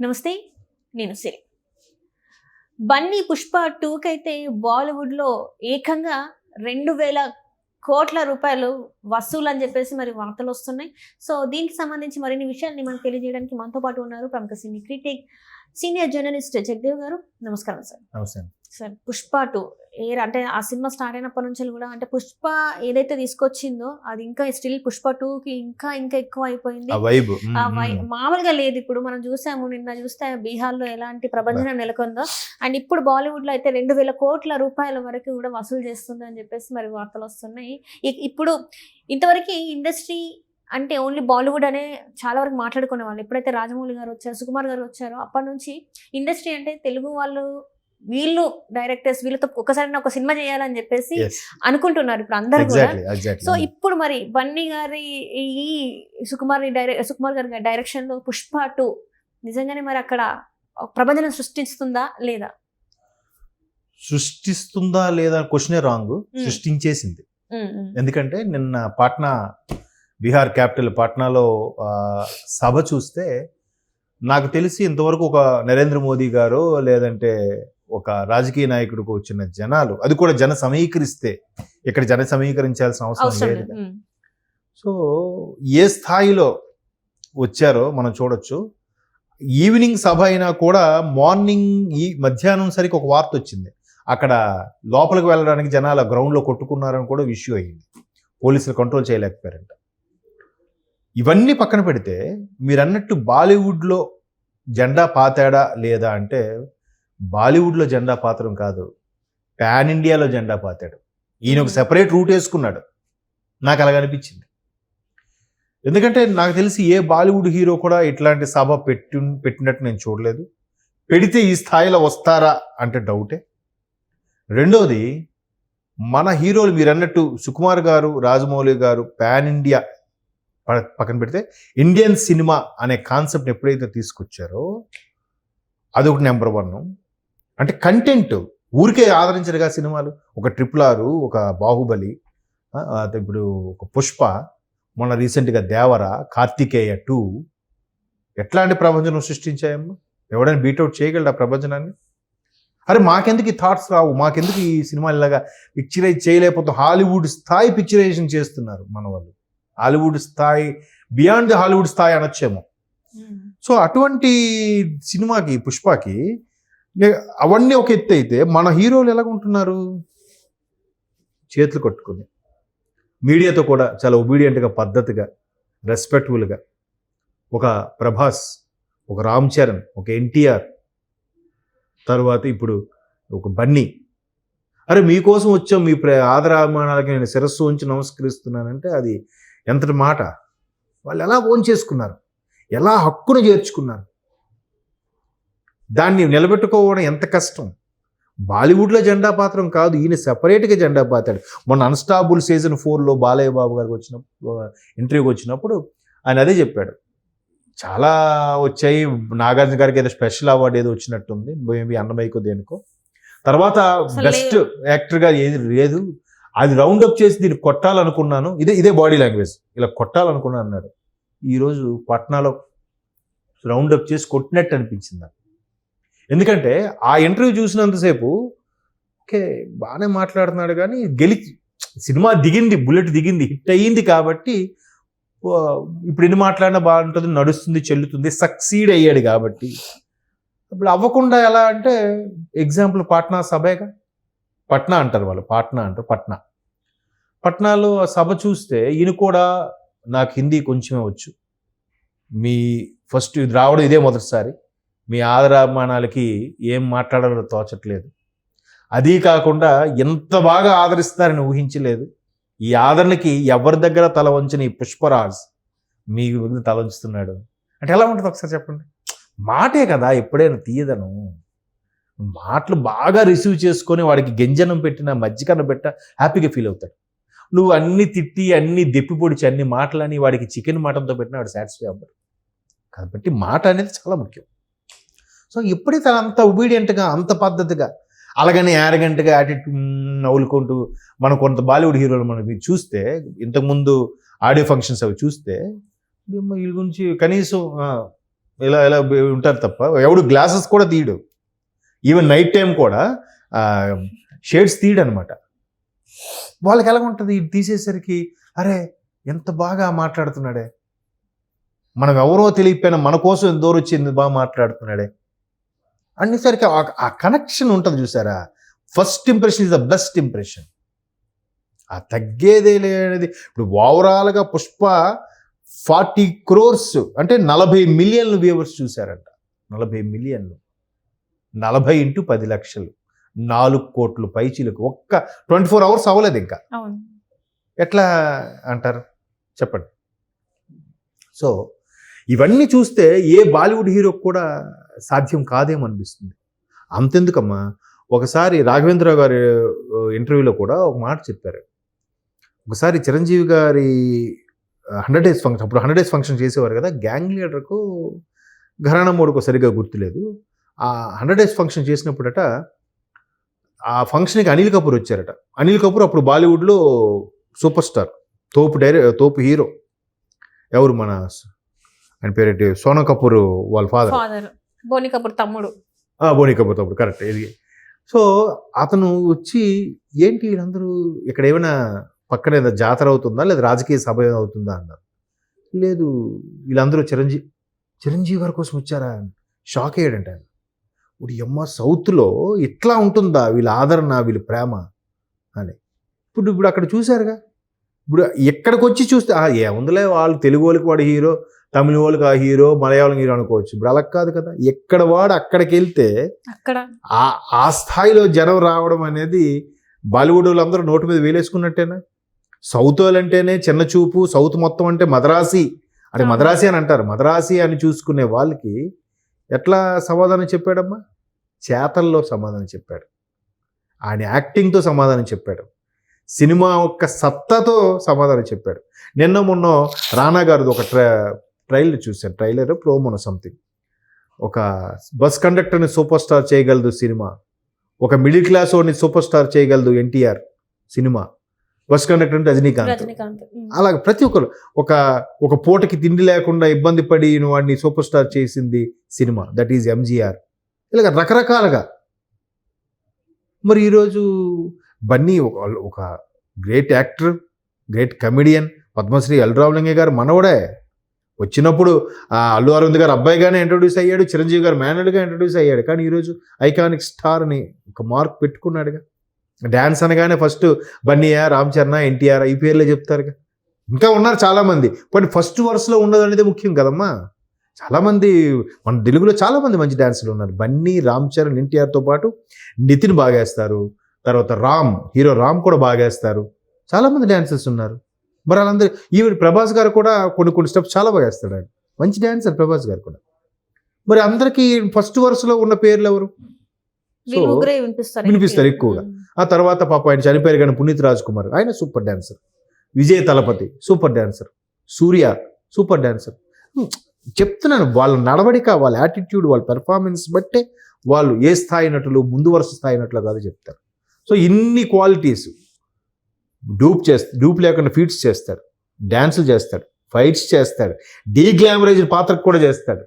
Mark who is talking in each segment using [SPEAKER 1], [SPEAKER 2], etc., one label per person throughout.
[SPEAKER 1] నమస్తే నేను సిరి. బన్నీ పుష్ప టూకి అయితే బాలీవుడ్లో ఏకంగా రెండు వేల కోట్ల రూపాయలు వసూలు అని చెప్పేసి మరి వార్తలు వస్తున్నాయి. సో దీనికి సంబంధించి మరిన్ని విషయాన్ని మనకు తెలియజేయడానికి మనతో పాటు ఉన్నారు ప్రముఖ సినీ క్రిటిక్ సీనియర్ జర్నలిస్ట్ జగదేవ్ గారు. నమస్కారం సార్.
[SPEAKER 2] నమస్తే
[SPEAKER 1] సార్ పుష్ప టూ. ఏ అంటే ఆ సినిమా స్టార్ట్ అయినప్పటి నుంచి కూడా అంటే పుష్ప ఏదైతే తీసుకొచ్చిందో అది ఇంకా స్టిల్ పుష్ప టూకి ఇంకా ఇంకా ఎక్కువ అయిపోయింది. మామూలుగా లేదు. ఇప్పుడు మనం చూసాము నిన్న చూస్తే బీహార్లో ఎలాంటి ప్రభంజనం నెలకొందో. అండ్ ఇప్పుడు బాలీవుడ్లో అయితే రెండు వేల కోట్ల రూపాయల వరకు కూడా వసూలు చేస్తుంది అని చెప్పేసి మరి వార్తలు వస్తున్నాయి. ఇప్పుడు ఇంతవరకు ఇండస్ట్రీ అంటే ఓన్లీ బాలీవుడ్ అనే చాలా వరకు మాట్లాడుకునే వాళ్ళు ఎప్పుడైతే రాజమౌళి గారు వచ్చారు సుకుమార్ గారు వచ్చారో అప్పటి నుంచి ఇండస్ట్రీ అంటే తెలుగు వాళ్ళు వీళ్ళు డైరెక్టర్స్ వీళ్ళతో ఒకసారి ఒక సినిమా చేయాలని చెప్పేసి అనుకుంటున్నారు ఇప్పుడు అందరు కూడా. సో
[SPEAKER 2] ఎగ్జాక్ట్లీ
[SPEAKER 1] ఇప్పుడు మరి బన్నీ గారి ఈ సుకుమార్ డైరె సుకుమార్ గారి డైరెక్షన్లో పుష్ప టూ నిజంగానే మరి అక్కడ ప్రబంధనం సృష్టిస్తుందా లేదా?
[SPEAKER 2] సృష్టిస్తుందా లేదా క్వశ్చనే రాంగ్ సృష్టించేసింది. ఎందుకంటే నిన్న పాట్నా బీహార్ క్యాపిటల్ పాట్నాలో సభ చూస్తే నాకు తెలిసి ఇంతవరకు ఒక నరేంద్ర మోదీ గారు లేదంటే ఒక రాజకీయ నాయకుడికి వచ్చిన జనాలు అది కూడా జన సమీకరిస్తే ఇక్కడ జన సమీకరించాల్సిన అవసరం లేదు. సో ఏ స్థాయిలో వచ్చారో మనం చూడొచ్చు. ఈవినింగ్ సభ అయినా కూడా మార్నింగ్ ఈ మధ్యాహ్నం సరికి ఒక వార్త వచ్చింది. అక్కడ లోపలికి వెళ్ళడానికి జనాలు గ్రౌండ్లో కొట్టుకున్నారని కూడా ఇష్యూ అయ్యింది పోలీసులు కంట్రోల్ చేయలేకపోయారంట. ఇవన్నీ పక్కన పెడితే మీరు అన్నట్టు బాలీవుడ్లో జెండా పాతాడా లేదా అంటే బాలీవుడ్లో జెండా పాత్రం కాదు పాన్ ఇండియాలో జెండా పాతాడు. ఈయన ఒక సెపరేట్ రూట్ వేసుకున్నాడు. నాకు అలాగ అనిపించింది ఎందుకంటే నాకు తెలిసి ఏ బాలీవుడ్ హీరో కూడా ఇట్లాంటి సభ పెట్టి పెట్టినట్టు నేను చూడలేదు. పెడితే ఈ స్థాయిలో వస్తారా అంటే డౌటే. రెండోది మన హీరోలు మీరు అన్నట్టు సుకుమార్ గారు రాజమౌళి గారు పాన్ ఇండియా ప- పక్కన పెడితే ఇండియన్ సినిమా అనే కాన్సెప్ట్ ఎప్పుడైతే తీసుకొచ్చారో అదొకటి నెంబర్ వన్ అంటే కంటెంట్ ఊరికే ఆదరించరుగా సినిమాలు. ఒక ట్రిపుల్ ఆరు ఒక బాహుబలి ఇప్పుడు ఒక పుష్ప మొన్న రీసెంట్గా దేవర కార్తికేయ టూ. ఎట్లాంటి ప్రపంచం సృష్టించాయమ్మా? ఎవడైనా బీట్అవుట్ చేయగలడు ఆ ప్రపంచనాన్ని అరే మాకెందుకు ఈ థాట్స్ రావు? మాకెందుకు ఈ సినిమాలు ఇలాగా పిక్చరైజ్ చేయలేకపోతే? హాలీవుడ్ స్థాయి పిక్చరైజేషన్ చేస్తున్నారు మన వాళ్ళు హాలీవుడ్ స్థాయి బియాండ్ ది హాలీవుడ్ స్థాయి అనొచ్చేమో. సో అటువంటి సినిమాకి పుష్పకి అవన్నీ ఒక ఎత్తు అయితే మన హీరోలు ఎలాగ ఉంటున్నారు చేతులు కట్టుకుని. మీడియాతో కూడా చాలా ఒబీడియంట్గా పద్ధతిగా రెస్పెక్ట్ఫుల్గా ఒక ప్రభాస్ ఒక రామ్ చరణ్ ఒక ఎన్టీఆర్ తర్వాత ఇప్పుడు ఒక బన్నీ. అరే మీకోసం వచ్చాం మీ ప్ర ఆదరాభిమానాలకి నేను శిరస్సు ఉంచి నమస్కరిస్తున్నానంటే అది ఎంతటి మాట? వాళ్ళు ఎలా ఓన్ చేసుకున్నారు? ఎలా హక్కును చేర్చుకున్నారు? దాన్ని నిలబెట్టుకోవడం ఎంత కష్టం? బాలీవుడ్లో జెండా పాత్రం కాదు ఈయన సెపరేట్గా జెండా పాతాడు. మొన్న అన్స్టాబుల్ సీజన్ ఫోర్లో బాలయ్య బాబు గారికి వచ్చినప్పుడు ఇంటర్వ్యూకి వచ్చినప్పుడు ఆయన అదే చెప్పాడు. చాలా వచ్చాయి నాగార్జున గారికి ఏదో స్పెషల్ అవార్డు ఏదో వచ్చినట్టుంది మేబీ అన్నమయ్యకో దేనికో. తర్వాత బెస్ట్ యాక్టర్గా ఏది లేదు. అది రౌండ్ అప్ చేసి దీన్ని కొట్టాలనుకున్నాను. ఇదే ఇదే బాడీ లాంగ్వేజ్ ఇలా కొట్టాలనుకున్నాను అన్నాడు. ఈరోజు పట్నాలో రౌండ్ అప్ చేసి కొట్టినట్టు అనిపించింది నాకు. ఎందుకంటే ఆ ఇంటర్వ్యూ చూసినంతసేపు ఓకే బాగానే మాట్లాడుతున్నాడు కానీ గెలి సినిమా దిగింది బుల్లెట్ దిగింది హిట్ అయ్యింది కాబట్టి ఇప్పుడు ఎన్ని మాట్లాడినా బాగుంటుంది నడుస్తుంది చెల్లుతుంది సక్సీడ్ అయ్యాడు కాబట్టి. ఇప్పుడు అవ్వకుండా ఎలా అంటే ఎగ్జాంపుల్ పాట్నా సభేగా? పట్నా అంటారు వాళ్ళు పాట్నా అంటారు పట్నా. పట్నాలో ఆ సభ చూస్తే ఈయన కూడా నాకు హిందీ కొంచెమే వచ్చు. మీ ఫస్ట్ ఇది రావడం ఇదే మొదటిసారి. మీ ఆదరాభిమానాలకి ఏం మాట్లాడాలో తోచట్లేదు. అదీ కాకుండా ఎంత బాగా ఆదరిస్తారని ఊహించలేదు. ఈ ఆదరణకి ఎవరి దగ్గర తల వంచిన ఈ పుష్పరాజ్ మీ తల వంచుతున్నాడు? అంటే ఎలా ఉంటుంది ఒకసారి చెప్పండి. మాటే కదా ఎప్పుడైనా తీయదను. మాటలు బాగా రిసీవ్ చేసుకొని వాడికి గెంజనం పెట్టిన మజ్జిగన్నం పెట్ట హ్యాపీగా ఫీల్ అవుతాడు. నువ్వు అన్ని తిట్టి అన్ని దెప్పి పొడిచి అన్ని మాటలని వాడికి చికెన్ మటన్తో పెట్టినా వాడు సాటిస్ఫై అవ్వడు. కాబట్టి మాట అనేది చాలా ముఖ్యం. సో ఎప్పుడైతే అంత ఒబీడియంట్గా అంత పద్ధతిగా అలాగని యారగెంట్గా యాటిట్యూడ్ నవ్వులుకుంటూ మనం కొంత బాలీవుడ్ హీరోలు మనకి చూస్తే ఇంతకుముందు ఆడియో ఫంక్షన్స్ అవి చూస్తే వీళ్ళ గురించి కనీసం ఇలా ఇలా ఉంటారు తప్ప ఎవడు గ్లాసెస్ కూడా తీయడు. ఈవెన్ నైట్ టైం కూడా షేడ్స్ తీయడు అనమాట వాళ్ళకి ఎలా ఉంటుంది? ఇది తీసేసరికి అరే ఎంత బాగా మాట్లాడుతున్నాడే. మనం ఎవరో తెలియకపోయినా మన కోసం ఎంత దూరం వచ్చింది బాగా మాట్లాడుతున్నాడే. అనేసరికి ఆ- ఆ కనెక్షన్ ఉంటుంది చూసారా? First impression is the best impression ఆ తగ్గేదే లేనిది. ఇప్పుడు ఓవరాల్గా పుష్ప ఫార్టీ క్రోర్స్ అంటే నలభై మిలియన్లు వ్యూవర్స్ చూశారంట. నలభై మిలియన్లు. నలభై ఇంటూ పది లక్షలు. నాలుగు కోట్లు పైచీలకు. ఒక్క ట్వంటీ ఫోర్ అవర్స్ అవ్వలేదు ఇంకా. ఎట్లా అంటారు? చెప్పండి. సో ఇవన్నీ చూస్తే ఏ బాలీవుడ్ హీరోకి కూడా సాధ్యం కాదేమో అనిపిస్తుంది అంతెందుకమ్మా? ఒకసారి రాఘవేంద్ర గారి ఇంటర్వ్యూలో కూడా ఒక మాట చెప్పారు. ఒకసారి చిరంజీవి గారి హండ్రెడ్ డేస్ ఫంక్షన్ అప్పుడు హండ్రెడ్ డేస్ ఫంక్షన్ చేసేవారు కదా గ్యాంగ్ లీడర్కు ఘరానా మోడుకు సరిగ్గా గుర్తులేదు. ఆ హండ్రెడ్ డేస్ ఫంక్షన్ చేసినప్పుడట ఆ ఫంక్షన్కి అనిల్ కపూర్ వచ్చారట. అనిల్ కపూర్ అప్పుడు బాలీవుడ్లో సూపర్ స్టార్ తోపు డైరె తోపు హీరో. ఎవరు మన ఆయన పేరేంటి? సోనా కపూర్ వాళ్ళ ఫాదర్
[SPEAKER 1] ఫాదర్ బోని కపూర్ తమ్ముడు.
[SPEAKER 2] బోని కపూర్ తప్పుడు కరెక్ట్ ఇది. సో అతను వచ్చి ఏంటి వీళ్ళందరూ ఇక్కడ ఏమైనా పక్కన ఏదో జాతర అవుతుందా? లేదా రాజకీయ సభ అవుతుందా? అన్నారు. లేదు వీళ్ళందరూ చిరంజీవి చిరంజీవి గారి కోసం వచ్చారా? షాక్ అయ్యాడంట ఆయన. ఇప్పుడు అమ్మ సౌత్లో ఇట్లా ఉంటుందా వీళ్ళ ఆదరణ వీళ్ళ ప్రేమ? అని. ఇప్పుడు ఇప్పుడు అక్కడ చూశారుగా. ఇప్పుడు ఎక్కడికి వచ్చి చూస్తే "ఆ, ఏముందిలే వాళ్ళు తెలుగు వాళ్ళకి వాడు హీరో. తమిళ వాళ్ళకి ఆ హీరో మలయాళం హీరో అనుకోవచ్చు. ఇప్పుడు అలా కాదు కదా. ఎక్కడ వాడు అక్కడికి వెళ్తే
[SPEAKER 1] అక్కడ.
[SPEAKER 2] ఆ ఆ స్థాయిలో జనం రావడం అనేది బాలీవుడ్ వాళ్ళందరూ నోటి మీద వేలేసుకున్నట్టేనా? సౌత్ వాళ్ళంటేనే చిన్న చూపు సౌత్ మొత్తం అంటే మద్రాసి. అది
[SPEAKER 1] అవును.
[SPEAKER 2] మద్రాసి అని అంటారు. మద్రాసి అని చూసుకునే వాళ్ళకి ఎట్లా సమాధానం చెప్పాడమ్మా? చేతల్లో సమాధానం చెప్పాడు. ఆయన యాక్టింగ్తో సమాధానం చెప్పాడు. సినిమా యొక్క సత్తాతో సమాధానం చెప్పాడు. నిన్న మొన్న రానా గారిది ఒక ట్ర ట్రైలర్ చూశాను. ట్రైలర్ ప్రోమోనో సంథింగ్ ఒక బస్ కండక్టర్ని సూపర్ స్టార్ చేయగలదు సినిమా. ఒక మిడిల్ క్లాస్ వాడిని సూపర్ స్టార్ చేయగలదు ఎన్టీఆర్ సినిమా. బస్ కండక్టర్ అంటే రజనీకాంత్. అలాగే ప్రతి ఒక్కరు. ఒక ఒక పూటకి తిండి లేకుండా ఇబ్బంది పడి వాడిని సూపర్ స్టార్ చేసింది సినిమా. దట్ ఈజ్ ఎంజీఆర్ ఇలాగ రకరకాలుగా. మరి ఈరోజు బన్నీ ఒక ఒక great actor great comedian Padmashri L Ramalinga గారు మనవడే. వచ్చినప్పుడు ఆ అల్లు అరవింద్ గారు అబ్బాయిగానే ఇంట్రొడ్యూస్ అయ్యాడు చిరంజీవి గారు మేనర్గా ఇంట్రొడ్యూస్ అయ్యాడు. కానీ ఈరోజు ఐకానిక్ స్టార్ అని ఒక మార్క్ పెట్టుకున్నాడుగా. డ్యాన్స్ అనగానే ఫస్ట్ బన్నీయా రామ్ చరణ్ ఎన్టీఆర్ ఈ పేర్లే చెప్తారుగా. ఇంకా ఉన్నారు చాలామంది. బట్ ఫస్ట్ వరుసలో ఉండదు అనేది ముఖ్యం కదమ్మా. చాలామంది మన తెలుగులో చాలామంది మంచి డ్యాన్సులు ఉన్నారు. బన్నీ రామ్ చరణ్ ఎన్టీఆర్తో పాటు నితిన్ బాగేస్తారు తర్వాత రామ్ హీరో రామ్ కూడా బాగేస్తారు చాలామంది డ్యాన్సర్స్ ఉన్నారు. మరి వాళ్ళందరూ ఈవెన్ ప్రభాస్ గారు కూడా కొన్ని కొన్ని స్టెప్స్ చాలా బాగా వేస్తాడు ఆయన. మంచి డాన్సర్ ప్రభాస్ గారు కూడా. మరి అందరికీ ఫస్ట్ వరుసలో ఉన్న పేర్లు ఎవరు?
[SPEAKER 1] వినిపిస్తారు
[SPEAKER 2] ఎక్కువగా. ఆ తర్వాత పాప ఆయన చనిపోయారు కానీ పునీత్ రాజ్ కుమార్ ఆయన super dancer Vijay Thalapathy super dancer Surya super dancer చెప్తున్నాను వాళ్ళ నడవడిక వాళ్ళ యాటిట్యూడ్ వాళ్ళ పెర్ఫార్మెన్స్ బట్టే వాళ్ళు ఏ స్థాయి నటులు ముందు వరుస స్థాయి నటులు కాదు చెప్తారు. సో ఇన్ని క్వాలిటీస్ డూప్ చేస్తా డూప్ లేకుండా ఫీట్స్ చేస్తాడు. డ్యాన్సులు చేస్తాడు. ఫైట్స్ చేస్తాడు. డీ గ్లామరైజ్ పాత్రకు కూడా చేస్తాడు.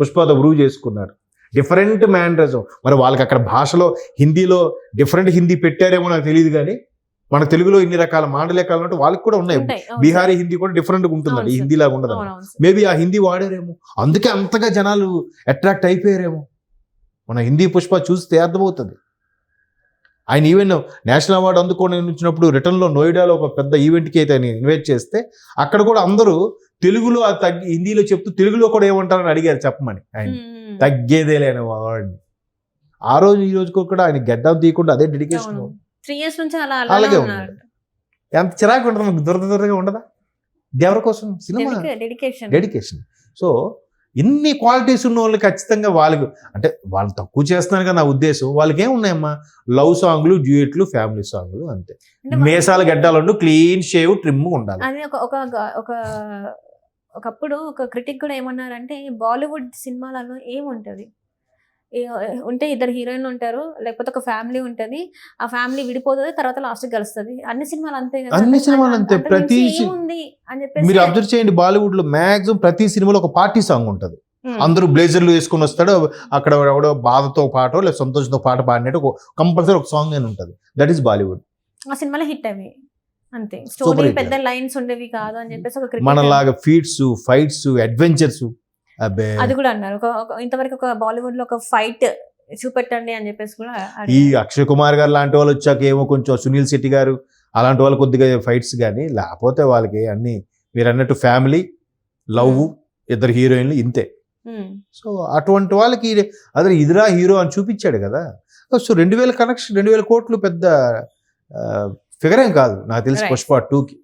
[SPEAKER 2] పుష్పతో ప్రూవ్ చేసుకున్నాడు. Different mannerism. మరి వాళ్ళకి అక్కడ భాషలో హిందీలో డిఫరెంట్ హిందీ పెట్టారేమో నాకు తెలియదు కానీ మన తెలుగులో ఇన్ని రకాల మాండలికాలు ఉన్నట్టు వాళ్ళకి కూడా ఉన్నాయి. బీహారీ హిందీ కూడా డిఫరెంట్గా ఉంటుందండి. హిందీ లాగా ఉండదు. మేబీ ఆ హిందీ వాడారేమో. అందుకే అంతగా జనాలు అట్రాక్ట్ అయిపోయారేమో. మన హిందీ పుష్ప చూస్తే అర్థమవుతుంది. ఆయన ఈవెన్ నేషనల్ అవార్డు అందుకొని వచ్చినప్పుడు రిటర్న్లో నోయిడాలో ఒక పెద్ద ఈవెంట్కి అయితే ఆయన ఇన్వైట్ చేస్తే అక్కడ కూడా అందరూ తెలుగులో తగ్గి హిందీలో చెప్తూ తెలుగులో కూడా ఏమంటారని అడిగారు చెప్పమని ఆయన.
[SPEAKER 1] ఉమ్.
[SPEAKER 2] తగ్గేదే లేని వాడిని. ఆ రోజు ఈ రోజుకు కూడా ఆయన గడ్డం తీయకుండా అదే డెడికేషన్.
[SPEAKER 1] త్రీ ఇయర్స్ నుంచి అలా
[SPEAKER 2] అలాగే ఉన్నాడు. ఎంత చిరాకు ఉంటుంది మనకు దురద దురదగా ఉండదా? ఎవరి కోసం? సినిమా?
[SPEAKER 1] డెడికేషన్
[SPEAKER 2] డెడికేషన్ సో ఇన్ని క్వాలిటీస్ ఉన్న వాళ్ళు ఖచ్చితంగా వాళ్ళకు అంటే వాళ్ళు తక్కువ చేస్తున్నారు కదా నా ఉద్దేశం వాళ్ళకి ఏమున్నాయమ్మా లవ్ సాంగ్లు డ్యూయట్లు ఫ్యామిలీ సాంగ్లు అంతే. మేసాల గడ్డాలు క్లీన్ షేవ్ ట్రిమ్ ఉండాలి.
[SPEAKER 1] అది ఒక ఒక ఒక ఒకప్పుడు ఒక క్రిటిక్ కూడా ఏమన్నారంటే బాలీవుడ్ సినిమాలలో ఏముంటది? ఉంటే ఇద్దరు హీరోయిన్లు ఉంటారు లేకపోతే ఒక ఫ్యామిలీ ఉంటది. ఆ ఫ్యామిలీ విడిపోతుంది తర్వాత లాస్ట్ కలుస్తుంది అన్ని సినిమాలు అంతే కదా
[SPEAKER 2] అన్ని సినిమాలు అంతే. ప్రతి
[SPEAKER 1] ఏముంది అని చెప్పేసి
[SPEAKER 2] మీరు అబ్జర్వ్ చేయండి బాలీవుడ్లో మాక్సిమం ప్రతి సినిమాలో ఒక పార్టీ సాంగ్ ఉంటుంది. అందరూ బ్లేజర్లు వేసుకొని వస్తాడు అక్కడ ఎవడో బాధతో పాటో లేదా సంతోషంతో పాట పాడినట్టు ఒక కంపల్సరీ ఒక సాంగ్ అని ఉంటుంది. దట్ ఈస్ బాలీవుడ్
[SPEAKER 1] ఆ సినిమాలో హిట్ అవి. అంతే. స్టోరీ. పెద్ద లైన్స్ ఉండేవి కాదు అని చెప్పేసి ఒక
[SPEAKER 2] మనలాగా ఫీట్స్ ఫైట్స్ అడ్వెంచర్స్
[SPEAKER 1] అది కూడా అన్నారు ఇంతవరకు ఒక బాలీవుడ్లో ఒక ఫైట్ చూపెట్టండి అని చెప్పేసి కూడా
[SPEAKER 2] ఈ. అక్షయ్ కుమార్ గారు లాంటి వాళ్ళు వచ్చాక ఏమో కొంచెం సునీల్ శెట్టి గారు అలాంటి వాళ్ళు కొద్దిగా ఫైట్స్ కానీ లేకపోతే వాళ్ళకి అన్ని మీరు అన్నట్టు ఫ్యామిలీ లవ్. ఇద్దరు హీరోయిన్లు ఇంతే. సో అటువంటి వాళ్ళకి అదే ఇదిరా హీరో అని చూపించాడు కదా సో రెండు వేల కనెక్షన్ రెండు వేల కోట్లు పెద్ద ఫిగర్ ఏం కాదు నాకు తెలిసి. పుష్ప టూకి